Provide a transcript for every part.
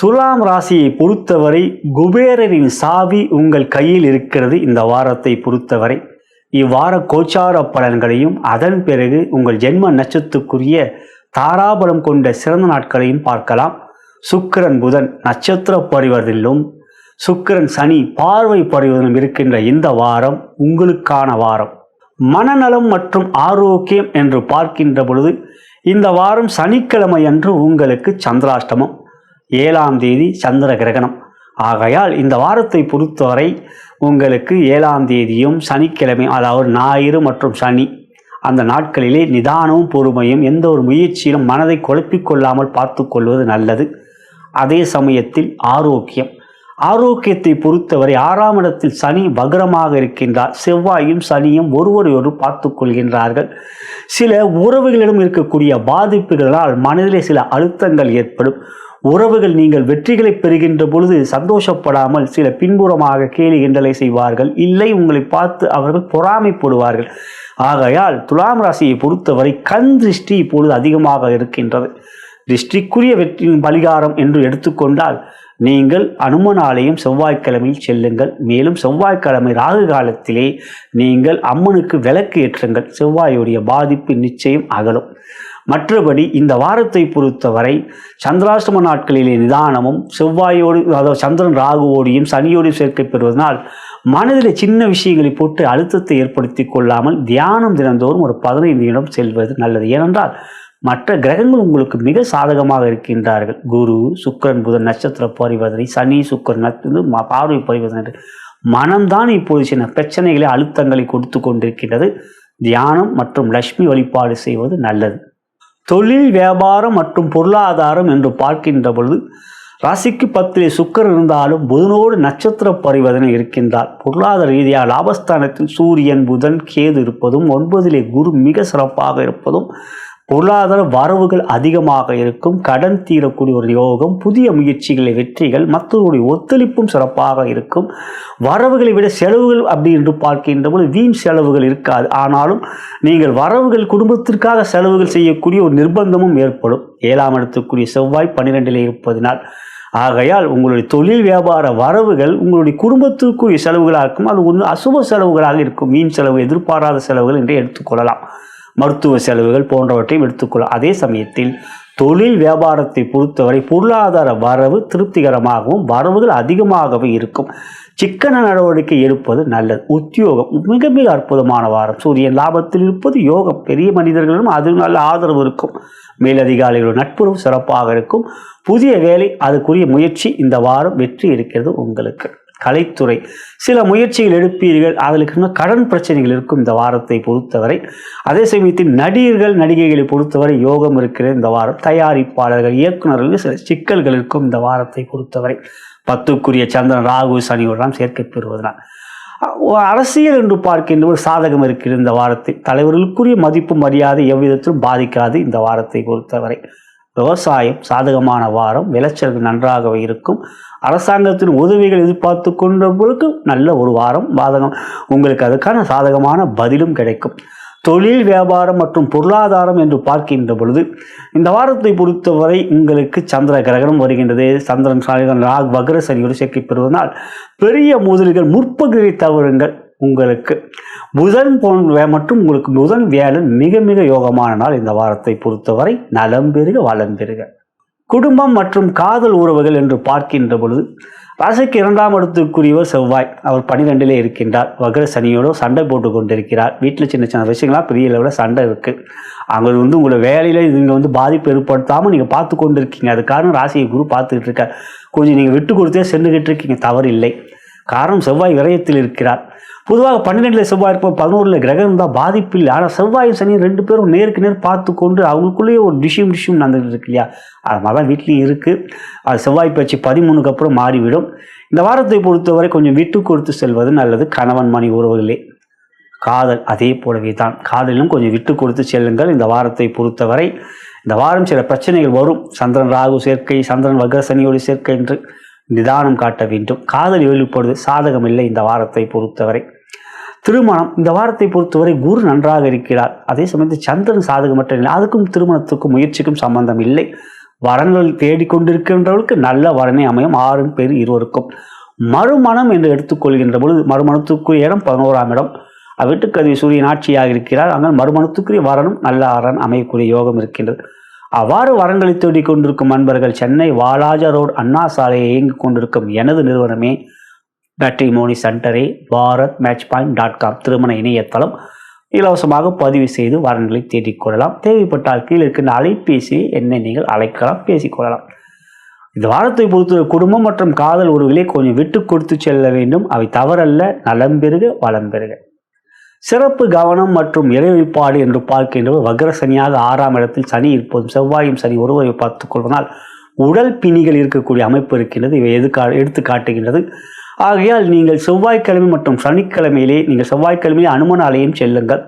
துலாம் ராசியை பொறுத்தவரை குபேரரின் சாவி உங்கள் கையில் இருக்கிறது இந்த வாரத்தை பொறுத்தவரை. இவ்வார கோச்சார பலன்களையும் அதன் பிறகு உங்கள் ஜென்ம நட்சத்திரத்துக்குரிய தாராபலம் கொண்ட சிறந்த நாட்களையும் பார்க்கலாம். சுக்கிரன் புதன் நட்சத்திர பரிவர்த்தனிலும் சுக்கிரன் சனி பார்வை பரிவர்த்தனம் இருக்கின்ற இந்த வாரம் உங்களுக்கான வாரம். மனநலம் மற்றும் ஆரோக்கியம் என்று பார்க்கின்ற பொழுது இந்த வாரம் சனிக்கிழமை அன்று உங்களுக்கு சந்திராஷ்டமம். ஏழாம் தேதி சந்திர கிரகணம். ஆகையால் இந்த வாரத்தை பொறுத்தவரை உங்களுக்கு ஏழாம் தேதியும் சனிக்கிழமை அதாவது ஞாயிறு மற்றும் சனி அந்த நாட்களிலே நிதானமும் பொறுமையும் எந்த ஒரு முயற்சியிலும் மனதை குழப்பிக் கொள்ளாமல் பார்த்து கொள்வது நல்லது. அதே சமயத்தில் ஆரோக்கியம். ஆரோக்கியத்தை பொறுத்தவரை ஆறாம் இடத்தில் சனி வக்ரமாக இருக்கின்றார். செவ்வாயும் சனியும் ஒருவரையொரு பார்த்து கொள்கின்றார்கள். சில உறவுகளிடம் இருக்கக்கூடிய பாதிப்புகளால் மனதிலே சில அழுத்தங்கள் ஏற்படும். உறவுகள் நீங்கள் வெற்றிகளை பெறுகின்ற பொழுது சந்தோஷப்படாமல் சில பின்புறமாக கேலி கிண்டலை செய்வார்கள். இல்லை உங்களை பார்த்து அவர்கள் பொறாமைப்படுவார்கள். ஆகையால் துலாம் ராசியை பொறுத்தவரை கண் திருஷ்டி இப்பொழுது அதிகமாக இருக்கின்றது. திருஷ்டிக்குரிய வெற்றியின் பலிகாரம் என்று எடுத்துக்கொண்டால் நீங்கள் அனுமன் ஆலயம் செவ்வாய்க்கிழமையில் செல்லுங்கள். மேலும் செவ்வாய்க்கிழமை ராகு காலத்திலே நீங்கள் அம்மனுக்கு விளக்கு ஏற்றுங்கள். செவ்வாயுடைய பாதிப்பு நிச்சயம் அகலும். மற்றபடி இந்த வாரத்தை பொறுத்தவரை சந்திராஷ்டம நாட்களிலே நிதானமும் செவ்வாயோடு அதாவது சந்திரன் ராகுவோடையும் சனியோடையும் சேர்க்கை பெறுவதனால் மனதில் சின்ன விஷயங்களை போட்டு அழுத்தத்தை ஏற்படுத்தி கொள்ளாமல் தியானம் தினந்தோறும் ஒரு பதினைந்து இடம் செல்வது நல்லது. ஏனென்றால் மற்ற கிரகங்கள் உங்களுக்கு மிக சாதகமாக இருக்கின்றார்கள். குரு சுக்கரன் புதன் நட்சத்திர பரிவர்த்தனை சனி சுக்கரன் பார்வை பரிவர்த்தனை மனம்தான் இப்போது சில பிரச்சனைகளை அழுத்தங்களை கொடுத்து கொண்டிருக்கின்றது. தியானம் மற்றும் லக்ஷ்மி வழிபாடு செய்வது நல்லது. தொழில் வியாபாரம் மற்றும் பொருளாதாரம் என்று பார்க்கின்ற பொழுது ராசிக்கு பத்திலே சுக்கரன் இருந்தாலும் புதனோடு நட்சத்திர பரிவர்த்தனை இருக்கின்றார். பொருளாதார ரீதியாக லாபஸ்தானத்தில் சூரியன் புதன் கேது இருப்பதும் ஒன்பதிலே குரு மிக சிறப்பாக இருப்பதும் பொருளாதார வரவுகள் அதிகமாக இருக்கும் கடன் தீரக்கூடிய ஒரு யோகம் புதிய முயற்சிகளை வெற்றிகள் மற்றவருடைய ஒத்துழைப்பும் சிறப்பாக இருக்கும். வரவுகளை விட செலவுகள் அப்படி என்று பார்க்கின்ற போது வீண் செலவுகள் இருக்காது. ஆனாலும் நீங்கள் வரவுகள் குடும்பத்திற்காக செலவுகள் செய்யக்கூடிய ஒரு நிர்பந்தமும் ஏற்படும். ஏழாம் இடத்துக்குரிய செவ்வாய் பன்னிரெண்டிலே இருப்பதினால். ஆகையால் உங்களுடைய தொழில் வியாபார வரவுகள் உங்களுடைய குடும்பத்திற்குரிய செலவுகளாக இருக்கும். அது ஒன்று அசுப செலவுகளாக இருக்கும். மீன் செலவு எதிர்பாராத செலவுகள் என்று எடுத்துக்கொள்ளலாம் மருத்துவ செலவுகள் போன்றவற்றையும் எடுத்துக்கொள்ளும் அதே சமயத்தில் தொழில் வியாபாரத்தை பொறுத்தவரை பொருளாதார வரவு திருப்திகரமாகவும் வரவுகள் அதிகமாகவே இருக்கும். சிக்கன நடவடிக்கை எடுப்பது நல்லது. உத்தியோகம் மிக மிக அற்புதமான வாரம். சூரியன் லாபத்தில் இருப்பது யோகம். பெரிய மனிதர்களிடம் அது நல்ல ஆதரவு இருக்கும். மேலதிகாரிகளோட நட்புறவு சிறப்பாக இருக்கும். புதிய வேலை அதுக்குரிய முயற்சி இந்த வாரம் வெற்றி இருக்கிறது உங்களுக்கு. கலைத்துறை. சில முயற்சிகள் எடுப்பீர்கள் அதற்கு இன்னும் கடன் பிரச்சனைகள் இருக்கும் இந்த வாரத்தை பொறுத்தவரை. அதே சமயத்தில் நடிகர்கள் நடிகைகளை பொறுத்தவரை யோகம் இருக்கிற இந்த வாரம். தயாரிப்பாளர்கள் இயக்குநர்கள் சில சிக்கல்கள் இருக்கும் இந்த வாரத்தை பொறுத்தவரை. பத்துக்குரிய சந்திரன் ராகு சனியோடலாம் சேர்க்கை பெறுவதனால். அரசியல் என்று பார்க்கின்ற ஒரு சாதகம் இருக்கிறது இந்த வாரத்தை. தலைவர்களுக்குரிய மதிப்பு மரியாதை எவ்விதத்திலும் பாதிக்காது இந்த வாரத்தை பொறுத்தவரை. விவசாயம் சாதகமான வாரம் விளைச்சல்கள் நன்றாகவே இருக்கும். அரசாங்கத்தின் உதவிகள் எதிர்பார்த்து கொண்டவர்களுக்கு நல்ல ஒரு வாரம் பாதகம் உங்களுக்கு அதுக்கான சாதகமான பதிலும் கிடைக்கும். தொழில் வியாபாரம் மற்றும் பொருளாதாரம் என்று பார்க்கின்ற பொழுது இந்த வாரத்தை பொறுத்தவரை உங்களுக்கு சந்திர கிரகணம் வருகின்றது. சந்திரன் சாயகன் ராக் வக்ர சனியோடு சேர்க்கை பெறுவதனால் பெரிய முதலிகள் முற்பகுதி தவறுங்கள் உங்களுக்கு. புதன் போன்ற மற்றும் உங்களுக்கு புதன் வியாழன் மிக மிக யோகமான நாள் இந்த வாரத்தை பொறுத்தவரை. நலம் பெருக வளம் பெறுக. குடும்பம் மற்றும் காதல் உறவுகள் என்று பார்க்கின்ற பொழுது ராசிக்கு இரண்டாம் இடத்துக்குரியவர் செவ்வாய். அவர் பனிரெண்டிலே இருக்கின்றார். வக்ர சனியோடு சண்டை போட்டு கொண்டிருக்கிறார். வீட்டில் சின்ன சின்ன விஷயங்களாம் பெரிய லெவலில் சண்டை இருக்குது அவங்க வந்து உங்களை வேலையில் நீங்கள் வந்து பாதிப்பு ஏற்படுத்தாமல் நீங்கள் பார்த்து கொண்டு இருக்கீங்க அது காரணம் ராசியை குரு பார்த்துக்கிட்டு இருக்கார். கொஞ்சம் நீங்கள் விட்டு கொடுத்தே சென்றுக்கிட்டு இருக்கீங்க. தவறு இல்லை காரணம் செவ்வாய் விரயத்தில் இருக்கிறார். பொதுவாக பன்னிரெண்டில் செவ்வாய் இருப்போம் பதினோரில் கிரகம் இருந்தால் பாதிப்பில்லை ஆனால் செவ்வாயும் சனியும் ரெண்டு பேரும் நேருக்கு நேர் பார்த்து கொண்டு அவங்களுக்குள்ளேயே ஒரு டிஷ்யூம் டிஷ்யூம் நடந்துகிட்டு இருக்கு இல்லையா? அது மாதிரி தான் வீட்லேயும் இருக்குது அது செவ்வாய் பயிற்சி பதிமூணுக்கு அப்புறம் மாறிவிடும். இந்த வாரத்தை பொறுத்தவரை கொஞ்சம் விட்டு கொடுத்து செல்வது நல்லது. கணவன் மணி உறவுகளே. காதல் அதே போலவே தான். காதலிலும் கொஞ்சம் விட்டு கொடுத்து செல்லுங்கள். இந்த வாரத்தை பொறுத்தவரை இந்த வாரம் சில பிரச்சனைகள் வரும். சந்திரன் ராகு சேர்க்கை சந்திரன் வக்ரசனியோடு சேர்க்கை என்று நிதானம் காட்ட வேண்டும். காதல் வெளிப்படுது சாதகம் இல்லை இந்த வாரத்தை பொறுத்தவரை. திருமணம் இந்த வாரத்தை பொறுத்தவரை குரு நன்றாக இருக்கிறார். அதே சமயத்தில் சந்திரன் சாதகமற்ற நிலை அதுக்கும் திருமணத்துக்கும் முயற்சிக்கும் சம்பந்தம் இல்லை. வரன்கள் தேடிக்கொண்டிருக்கின்றவர்களுக்கு நல்ல வரனை அமையும். ஆறும் பேர் இருவருக்கும். மறுமணம் என்று எடுத்துக்கொள்கின்ற பொழுது மறுமணத்துக்குரிய இடம் பதினோராம் இடம். வீட்டுக்கதி சூரியன் ஆட்சியாக இருக்கிறார். ஆனால் மறுமணத்துக்குரிய வரனும் நல்ல அரண் அமையக்கூடிய யோகம் இருக்கின்றது. அவ்வாறு வரன்களை தேடிக் கொண்டிருக்கும் அன்பர்கள் சென்னை வாலாஜா ரோடு அண்ணா சாலையை இயங்கிக் கொண்டிருக்கும் எனது நிறுவனமே matrimony சென்டரே Bharat match point dot com திருமண இணையதளம் இலவசமாக பதிவு செய்து வரன்களை தேடிக் கொள்ளலாம். தேவைப்பட்டால் கீழே இருக்கின்ற அலைபேசியை என்னை நீங்கள் அழைக்கலாம் பேசிக்கொள்ளலாம் இந்த வாரத்தை பொறுத்த குடும்பம் மற்றும் காதல் உறவுகளை கொஞ்சம் விட்டு கொடுத்து செல்ல வேண்டும். அவை தவறல்ல நலம் பெருக வளம் பெருக சிறப்பு கவனம் மற்றும் இறைவிப்பாடு என்று பார்க்கின்றவர் வக்ரசனியாக ஆறாம் இடத்தில் சனி இருப்பதும் செவ்வாயும் சனி ஒருவரை பார்த்துக் கொள்வதால் உடல் பிணிகள் இருக்கக்கூடிய அமைப்பு இருக்கின்றது. இவை எது கா எடுத்து காட்டுகின்றது. ஆகையால் நீங்கள் செவ்வாய்க்கிழமை மற்றும் சனிக்கிழமையிலே நீங்கள் செவ்வாய்க்கிழமையே அனுமன் ஆலயம் செல்லுங்கள்.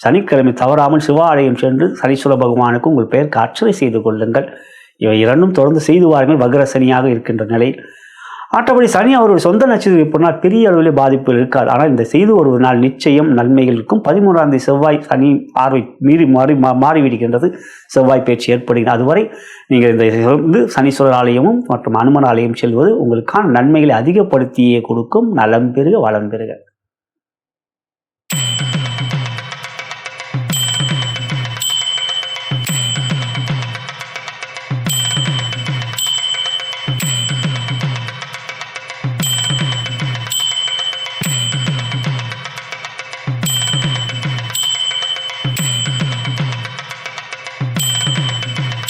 சனிக்கிழமை தவறாமல் சிவ ஆலயம் சென்று சனீஸ்வர பகவானுக்கு உங்கள் பெயர் அர்ச்சனை செய்து கொள்ளுங்கள். இவை இரண்டும் தொடர்ந்து செய்து வாருங்கள். வக்ரசனியாக இருக்கின்ற நிலையில் மற்றபடி சனி அவருடைய சொந்த நட்சத்திரம் எப்படினால் பெரிய அளவில் பாதிப்பு இருக்காது. ஆனால் இந்த செய்து ஒரு நாள் நிச்சயம் நன்மைகள் இருக்கும். பதிமூன்றாம் தேதி செவ்வாய் சனி பார்வை மீறி மாறி மா- மாறிவிடுகின்றது. செவ்வாய் பேச்சு ஏற்படுகிறது. அதுவரை நீங்கள் இந்த வந்து சனீஸ்வரர் ஆலயமும் மற்றும் அனுமன் ஆலயம் செல்வது உங்களுக்கான நன்மைகளை அதிகப்படுத்தியே கொடுக்கும். நலம் பெருக வளம் பெறுக.